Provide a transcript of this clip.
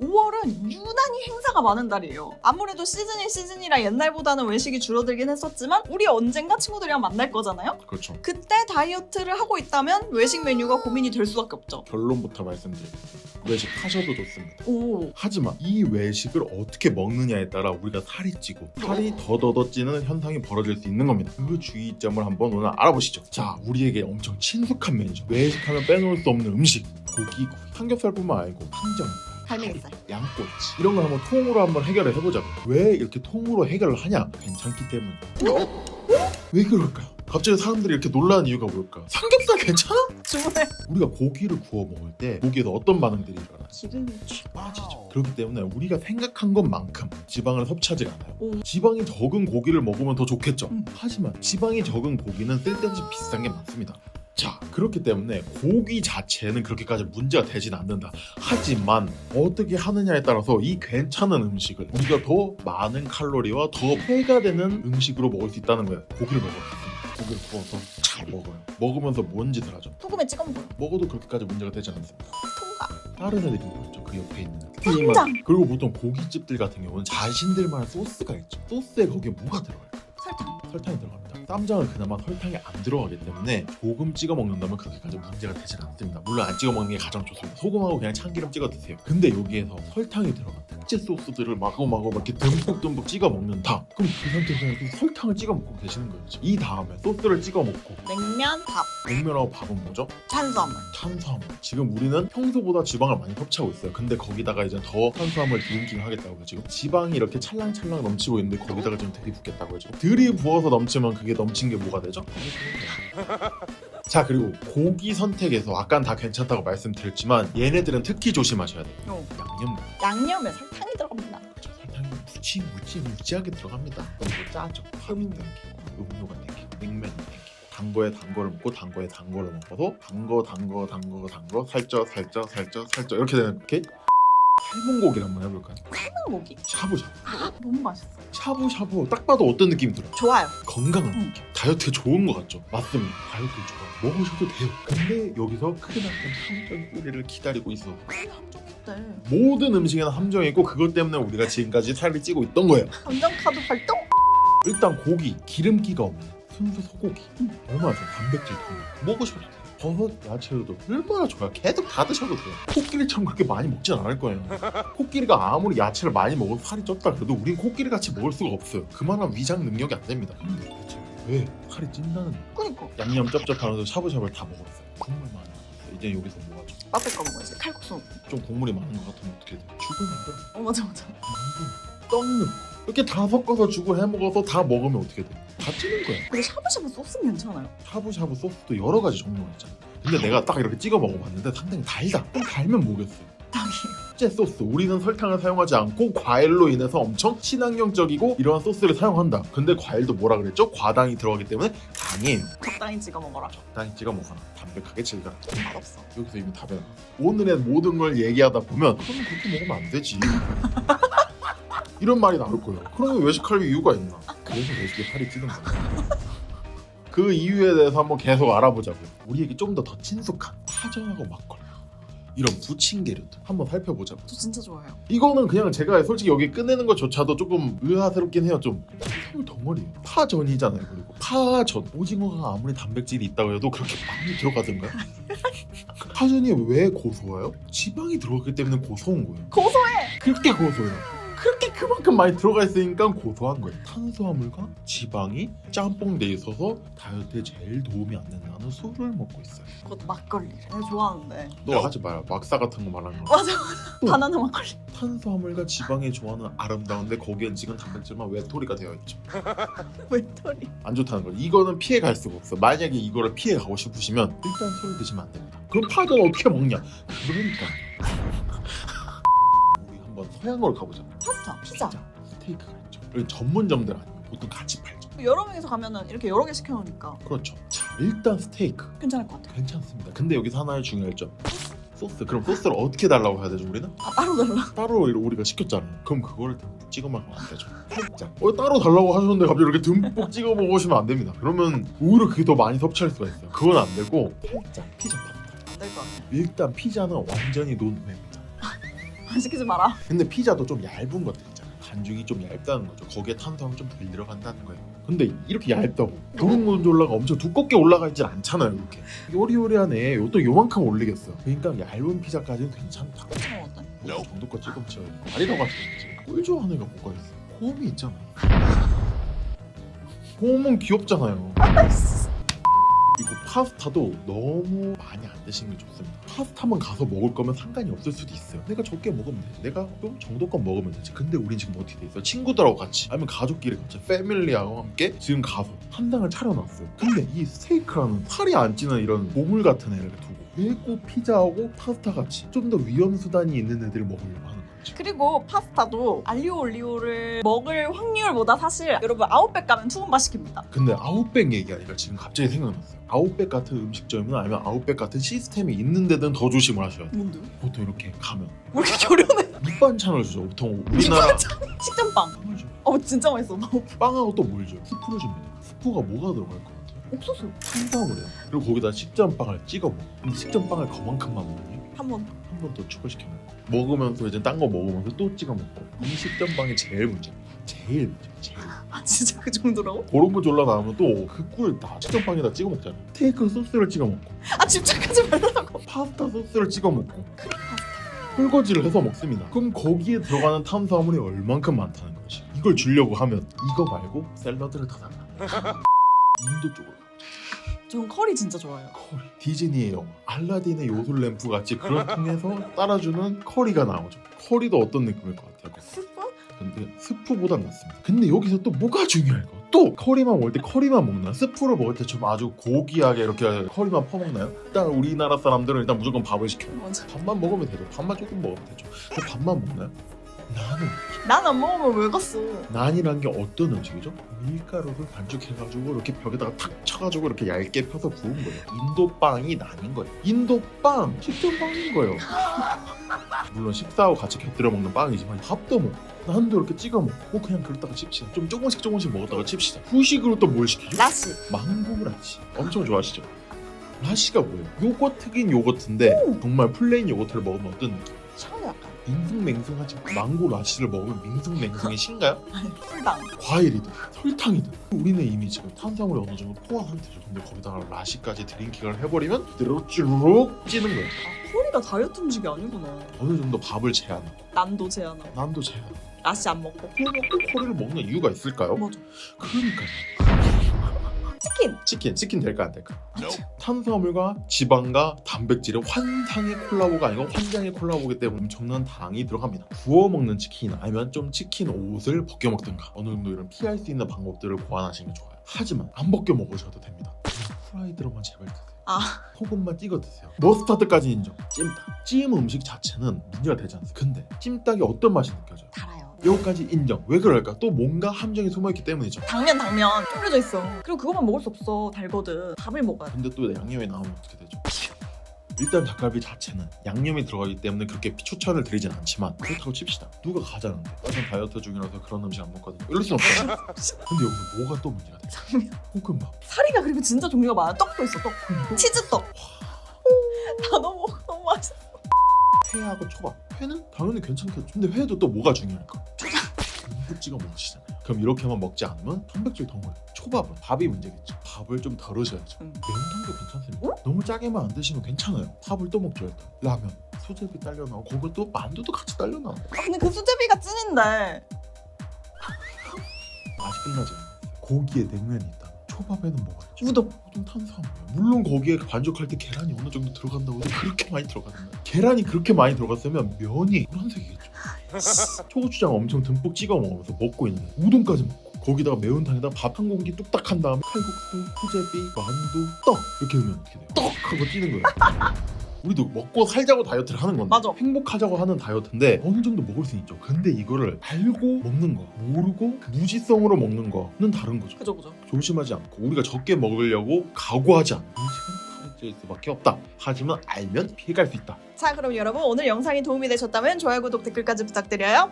5월은 유난히 행사가 많은 달이에요. 아무래도 시즌이 시즌이라 옛날보다는 외식이 줄어들긴 했었지만 우리 언젠가 친구들이랑 만날 거잖아요. 그렇죠. 그때 다이어트를 하고 있다면 외식 메뉴가 고민이 될 수밖에 없죠. 결론부터 말씀드릴게요. 외식 하셔도 좋습니다. 오, 하지만 이 외식을 어떻게 먹느냐에 따라 우리가 살이 찌고 살이 더더더 찌는 현상이 벌어질 수 있는 겁니다. 그 주의점을 한번 오늘 알아보시죠. 자, 우리에게 엄청 친숙한 메뉴죠. 외식하면 빼놓을 수 없는 음식. 고기. 삼겹살뿐만 아니고 항정, 갈매기살. 양꼬치 이런 걸 한번 통으로 한번 해결을 해보자고. 왜 이렇게 통으로 해결을 하냐? 괜찮기 때문에. 왜 그럴까요? 갑자기 사람들이 이렇게 놀라는 이유가 뭘까? 삼겹살 괜찮아? 좋네. 우리가 고기를 구워 먹을 때 고기에서 어떤 반응들이 일어나요? 기름이 빠지죠. 그렇기 때문에 우리가 생각한 것만큼 지방을 섭취하지 않아요. 오. 지방이 적은 고기를 먹으면 더 좋겠죠. 음. 하지만 지방이 적은 고기는 쓸데없이 비싼 게 많습니다. 자, 그렇기 때문에 고기 자체는 그렇게까지 문제가 되진 않는다. 하지만 어떻게 하느냐에 따라서 이 괜찮은 음식을 우리가 더 많은 칼로리와 더 폐가 되는 음식으로 먹을 수 있다는 거예요. 고기를 있습니다. 고기를 구워서 잘 먹어요. 먹으면서 뭔 짓을 하죠? 소금에 찍어 먹어요. 먹어도 그렇게까지 문제가 되지 않습니다. 다른 애들이 뭐였죠? 그 옆에 있는. 쌈장. 그리고 보통 고깃집들 같은 경우는 자신들만의 소스가 있죠. 소스에 거기에 뭐가 들어갈까요? 설탕. 설탕이 들어갑니다. 쌈장은 그나마 설탕이 안 들어가기 때문에 조금 찍어 먹는다면 그렇게까지 문제가 되진 않습니다. 물론 안 찍어 먹는 게 가장 좋습니다. 소금하고 그냥 참기름 찍어 드세요. 근데 여기에서 설탕이 들어간 특제 소스들을 마구마구 이렇게 듬뿍듬뿍 찍어 먹는다. 그럼 그 상태에서 설탕을 찍어 먹고 계시는 거예요. 지금. 이 다음에 소스를 찍어 먹고 냉면, 밥, 냉면하고 밥은 뭐죠? 탄수화물. 탄수화물. 지금 우리는 평소보다 지방을 많이 섭취하고 있어요. 근데 거기다가 이제 더 탄수화물 드링킹 하겠다고요. 지금 지방이 이렇게 찰랑찰랑 넘치고 있는데 거기다가 좀 들이붓겠다고요. 지금 들이부어서 넘치면 그게 넘친 게 뭐가 되죠? 자 그리고 고기 선택에서 아까는 다 괜찮다고 말씀드렸지만 얘네들은 특히 조심하셔야 돼요. 어. 양념 양념에 설탕이 들어갑니다. 그렇죠. 설탕이 무지 무지 무지하게 들어갑니다. 너무 짜죠. 밥이 땡기고 음료가 땡기고 냉면이 땡기고 단 거에 단 거를 먹고 단 거에 단 거를 먹어서 단 거 단 거 단 거 단거 살쪄 살쪄 살쪄 살쪄 이렇게 되는 이렇게 삶은 고기를 한번 해볼까요? 고기. 샤브샤브 아, 너무 맛있어. 샤브샤브 딱 봐도 어떤 느낌이 들어요? 좋아요. 건강한 응. 느낌 다이어트에 좋은 것 같죠? 맞습니다 다이어트 좋아 먹으셔도 돼요 근데 여기서 크나큰 함정 뿌리를 기다리고 있어 큰 함정인데. 모든 음식에는 함정이 있고 그것 때문에 우리가 지금까지 살이 찌고 있던 거예요 함정 카드 활동? 일단 고기 기름기가 없는 순수 소고기 음. 얼마나 좋아 단백질 더 먹으셔도 돼요 버섯 야채도 얼마나 좋아요. 계속 다 드셔도 돼요. 코끼리처럼 그렇게 많이 먹진 않을 거예요. 코끼리가 아무리 야채를 많이 먹어도 살이 쪘다 그래도 우린 코끼리 같이 먹을 수가 없어요. 그만한 위장 능력이 안 됩니다. 근데 대체 왜? 살이 찐다는 거예요. 그니까. 양념 짭짭하면서 샤브샤브를 다 먹었어요. 국물 많이 먹었어요. 이제 여기서 뭐 하죠 맛볼 거 먹어야지. 칼국수. 좀 국물이 많은 것 같으면 어떻게 돼요 죽을 만들어 어, 맞아, 맞아. 떡 넣고 이렇게 다 섞어서 죽을 해 먹어서 다 먹으면 어떻게 돼요 다 찌는 거예요 근데 샤브샤브 소스는 괜찮아요. 샤브샤브 소스도 여러 가지 종류가 있잖아요. 근데 내가 딱 이렇게 찍어 먹어봤는데 상당히 달다. 좀 달면 뭐겠어요? 당이에요. 특제 소스. 우리는 설탕을 사용하지 않고 과일로 인해서 엄청 친환경적이고 이러한 소스를 사용한다. 근데 과일도 뭐라 그랬죠? 과당이 들어가기 때문에 당이에요. 적당히 찍어 먹어라. 적당히 찍어 먹어라. 담백하게 즐겨라. 맛없어. 여기서 이미 답이 나와. 오늘의 모든 걸 얘기하다 보면 그럼 그렇게 먹으면 안 되지. 이런 말이 나올 거예요. 그러면 외식할 이유가 있나? 그래서 외식에 살이 찌는 거예요. 그 이유에 대해서 한번 계속 알아보자고요. 우리에게 좀 더 더 친숙한 파전하고 막걸리 이런 부침개류도 한번 살펴보자고. 저 진짜 좋아해요. 이거는 그냥 제가 솔직히 여기 끝내는 것조차도 조금 의아스럽긴 해요. 좀 해물 덩어리예요. 파전이잖아요. 그리고 파전 오징어가 아무리 단백질이 있다고 해도 그렇게 많이 들어가던가요? 파전이 왜 고소해요? 지방이 들어갔기 때문에 고소한 거예요. 고소해! 그렇게 고소해요. 그렇게 그만큼 많이 들어가 있으니까 고소한 거예요. 탄수화물과 지방이 짬뽕 돼 있어서 다이어트에 제일 도움이 안 된다는 술을 먹고 있어요. 그것도 막걸리를. 내가 좋아하는데. 너 하지 마요. 막사 같은 거 말하는 거. 맞아, 맞아. 바나나 막걸리. 탄수화물과 지방이 좋아하는 아름다운데 거기엔 지금 단백질만 외톨이가 되어 있죠. 외톨이. 안 좋다는 거. 이거는 피해 갈 수가 없어. 만약에 이거를 피해 가고 싶으시면 일단 술 드시면 안 됩니다. 그럼 파전 어떻게 먹냐? 그러니까 우리 한번 서양으로 가보자. 파스타, 피자. 스테이크가 있죠. 여기 전문점들 아니에요. 보통 같이 팔죠. 여러 명이서 가면은 이렇게 여러 개 시켜놓으니까 그렇죠. 자 일단 스테이크 괜찮을 것 같아요. 괜찮습니다. 근데 여기서 하나의 중요할 점. 소스. 그럼 소스를 어떻게 달라고 해야 되죠 우리는? 아, 따로 달라. 따로 우리가 시켰잖아요. 그럼 그거를 듬뿍 찍어 먹으면 안 되죠. 살짝. 어, 따로 달라고 하셨는데 갑자기 이렇게 듬뿍 찍어 먹으시면 안 됩니다. 그러면 오히려 그게 더 많이 섭취할 수가 있어요. 그건 안 되고 살짝 피자 파스타. 안될 것 같아요. 일단 피자는 완전히 논외입니다. 시키지 마라. 근데 피자도 좀 얇은 것들 있잖아. 반죽이 좀 얇다는 거죠. 거기에 탄수화물 좀 덜 들어간다는 거예요. 근데 이렇게 얇다고 고른곤졸라가 엄청 두껍게 올라가 있진 않잖아요. 이렇게 요리요리하네. 요또 요만큼 올리겠어. 그러니까 얇은 피자까지는 괜찮다. 어, 어때? 뭐 정도 거 찍으면 저 말이라고 하지 꿀 좋아하는 애가 뭐가 있어? 홈이 있잖아. 홈은 귀엽잖아요. 그리고 파스타도 너무 많이 안 드시는 게 좋습니다. 파스타만 가서 먹을 거면 상관이 없을 수도 있어요. 내가 적게 먹으면 되지. 내가 좀 정도껏 먹으면 되지. 근데 우린 지금 어떻게 돼 있어? 친구들하고 같이 아니면 가족끼리 같이 패밀리하고 함께 지금 가서 한 당을 차려놨어요. 근데 이 스테이크라는 살이 안 찌는 이런 보물 같은 애를 두고 왜 꼭 피자하고 파스타 같이 좀 더 위험 수단이 있는 애들을 먹으려고. 그리고 파스타도 알리오 올리오를 먹을 확률보다 사실 여러분 아웃백 가면 투움바 시킵니다. 근데 아웃백 얘기하니까 지금 갑자기 생각났어요. 아웃백 같은 음식점이나 아니면 아웃백 같은 시스템이 있는 데는 더 조심을 하셔야 돼요. 뭔데? 보통 이렇게 가면 왜 이렇게 결연해? 밑반찬을 주죠. 보통 우리나라 식전빵. 빵을 줘. 어 진짜 맛있어. 나 빵하고 또 뭘 줘요? 스프를 줍니다. 스프가 뭐가 들어갈 것 같아요? 옥수수 탄수화물이에요. 그리고 거기다 식전빵을 찍어 먹어. 근데 식전빵을 그만큼만 먹니? 한 번. 한 번 더 추가시켜 먹고 먹으면서 이제 딴 거 먹으면서 또 찍어 먹고 이 식전빵이 제일 문제. 제일 문제. 제일. 아 진짜 그 정도라고? 그런 거 졸라 나오면 또그꿀다 식전빵에다 찍어 먹잖아. 스테이크 소스를 찍어 먹고 아 집착하지 말라고. 파스타 소스를 찍어 먹고 설거지를 해서 먹습니다. 그럼 거기에 들어가는 탄수화물이 얼만큼 많다는 거지. 이걸 주려고 하면 이거 말고 샐러드를 더 달라. 인도 쪽으로. 전 커리 진짜 좋아해요. 커리. 디즈니의 영화 알라딘의 요술 램프 같이 그런 통해서 따라주는 커리가 나오죠. 커리도 어떤 느낌일 것 같아요? 스프? 근데 스프보단 낫습니다. 근데 여기서 또 뭐가 중요할까? 또 커리만 먹을 때 커리만 먹나? 스프를 먹을 때 좀 아주 고귀하게 이렇게 커리만 퍼먹나요? 일단 우리나라 사람들은 일단 무조건 밥을 시켜요. 맞아. 밥만 먹으면 되죠. 밥만 조금 먹으면 되죠. 그 밥만 먹나요? 나는 난 안 먹으면 왜 갔어? 난이란 게 어떤 음식이죠? 밀가루를 반죽해가지고 이렇게 벽에다가 탁 쳐가지고 이렇게 얇게 펴서 구운 거예요. 인도 빵이 난인 거예요. 인도 빵 식전빵인 거예요. 물론 식사하고 같이 곁들여 먹는 빵이지만 밥도 먹고 난도 이렇게 찍어 먹고 그냥 그러다가 칩시다. 좀 조금씩 조금씩 먹었다가 칩시다. 후식으로 또 뭘 시키죠? 라시. 망고 라시 엄청 좋아하시죠? 라시가 뭐예요? 요거트긴 요거트인데 정말 플레인 요거트를 먹으면 어떤 느낌? 샤워 약간. 밍숭맹숭하지 망고 라시를 먹으면 밍숭맹숭이 신가요? 풀당. 과일이든 설탕이든 우리는 이미 지금 탄수화물이 어느 정도 포화 상태죠 근데 거기다가 라시까지 드링킹을 해버리면 그대로 쭈룩 찌는 거예요 아, 커리가 다이어트 음식이 아니구나. 어느 정도 밥을 제한하고 난도 제한하고. 난도 제한하고 라시 안 먹고. 그러면 꼭 커리를 먹는 이유가 있을까요? 맞아. 그러니까요 치킨. 치킨 치킨 될까 안 될까? 탄수화물과 지방과 단백질의 환상의 콜라보가 아니고 환장의 콜라보기 때문에 엄청난 당이 들어갑니다. 구워 먹는 치킨 아니면 좀 치킨 옷을 벗겨 먹든가 어느 정도 이런 피할 수 있는 방법들을 고안하시는 게 좋아요. 하지만 안 벗겨 먹으셔도 됩니다. 그냥 프라이드로만 제발 드세요. 아. 소금만 찍어 드세요. 머스타드까지 인정. 찜닭. 찜 음식 자체는 문제가 되지 않습니다. 근데 찜닭이 어떤 맛이 느껴져요? 달아요. 여기까지 인정. 왜 그럴까? 또 뭔가 함정이 숨어있기 때문이죠. 당면 당면 뿌려져 있어. 그리고 그것만 먹을 수 없어. 달거든. 밥을 먹어야 돼. 근데 또 양념이 나오면 어떻게 되죠? 일단 닭갈비 자체는 양념이 들어가기 때문에 그렇게 추천을 드리진 않지만 그렇다고 칩시다 누가 가자는데 나는 다이어트 중이라서 그런 음식 안 먹거든요 이럴 순 없잖아 근데 여기서 뭐가 또 문제가 돼? 당면. 볶음밥 사리가 그리고 진짜 종류가 많아. 떡도 있어. 떡. 치즈떡. 다 맛있어. 회하고 초밥 회는 당연히 괜찮겠죠. 근데 회도 또 뭐가 중요할까? 듬뿍 찍어 먹으시잖아요. 그럼 이렇게만 먹지 않으면 단백질 덩어리 초밥은 밥이 문제겠죠. 밥을 좀 덜으셔야죠. 음. 매운탕도 괜찮습니다 너무 짜게만 안 드시면 괜찮아요. 밥을 또 먹죠 일단. 라면. 수제비 딸려 나오고 또 만두도 같이 딸려 나오고 아, 근데 그 수제비가 찐인데. 아직 끝나지 않았어요. 고기에 냉면이 있다. 초밥에는 뭐가 있죠? 우동. 우동 탄수화물이야. 물론 거기에 반죽할 때 계란이 어느 정도 들어간다고 해도 그렇게 많이 거야. 계란이 그렇게 많이 들어갔으면 면이 노란색이겠죠. 초고추장 엄청 듬뿍 찍어 먹으면서 먹고 있는. 우동까지 먹고 거기다가 매운탕에다 밥 한 공기 뚝딱 한 다음에 칼국수, 수제비, 만두, 떡 이렇게 넣으면 어떻게 돼요? 떡 하고 찌는 거야. 우리도 먹고 살자고 다이어트를 하는 건데 맞아. 행복하자고 하는 다이어트인데 어느 정도 먹을 수 있죠. 근데 이거를 알고 먹는 거, 모르고 무지성으로 먹는 거는 다른 거죠. 그죠 그죠. 조심하지 않고 우리가 적게 먹으려고 각오하지 않고 음식은 살찔 수밖에 없다. 하지만 알면 피해갈 수 있다. 자 그럼 여러분 오늘 영상이 도움이 되셨다면 좋아요 구독 댓글까지 부탁드려요.